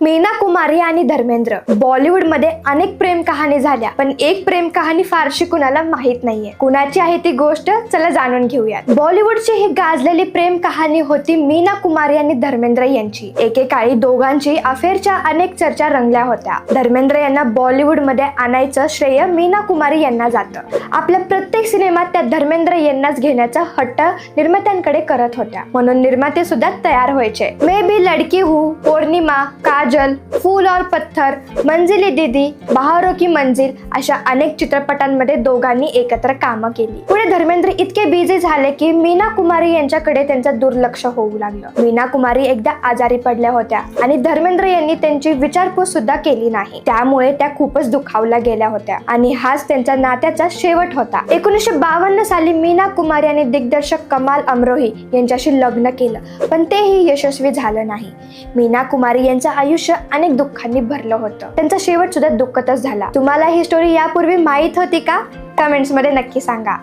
मीना कुमारी आणि धर्मेंद्र. बॉलिवूडमध्ये अनेक प्रेम कहाणी झाल्या पण एक प्रेम कहाणी फारशी कुणाला माहीत नाहीये. कुणाची आहे ती गोष्ट चला जाणून घेऊयात. बॉलिवूडची ही गाजलेली प्रेम कहाणी होती मीना कुमारी आणि धर्मेंद्र यांची. एकेकाळी दोघांची अफेअरच्या अनेक चर्चा रंगल्या होत्या. धर्मेंद्र यांना बॉलिवूडमध्ये आणायचं श्रेय मीना कुमारी यांना जातं. आपल्या प्रत्येक सिनेमात त्या धर्मेंद्र यांनाच घेण्याचा हट्ट निर्मात्यांकडे करत होत्या. म्हणून निर्माते सुद्धा तयार व्हायचे. मे बी लडकी हू पौर्णिमा काजल फूल और पत्थर मंजिली दीदी बहारो की मंजिल अशा अनेक चित्रपटांमध्ये दोघांनी एकत्र कामं केली. पुढे धर्मेंद्र इतके बिझी झाले की मीना कुमारी यांच्याकडे त्यांचं दुर्लक्ष होऊ लागलं. मीना कुमारी एकदा आजारी पडल्या होत्या आणि धर्मेंद्र यांनी त्यांची विचारपूस सुद्धा केली नाही. त्यामुळे त्या खूपच दुखावल्या गेल्या होत्या आणि हाच त्यांच्या नात्याचा शेवट होता. एकोणीसशे बावन्न साली मीना कुमारी आणि दिग्दर्शक कमाल अमरोही यांच्याशी लग्न केलं पण तेही यशस्वी झालं नाही. मीना कुमारी यांचं आयुष्य अनेक दुःखांनी भरलं होतं. त्यांचा शेवट सुद्धा दुःखतच झाला. तुम्हाला ही स्टोरी यापूर्वी माहीत होती का? कमेंट्समध्ये नक्की सांगा.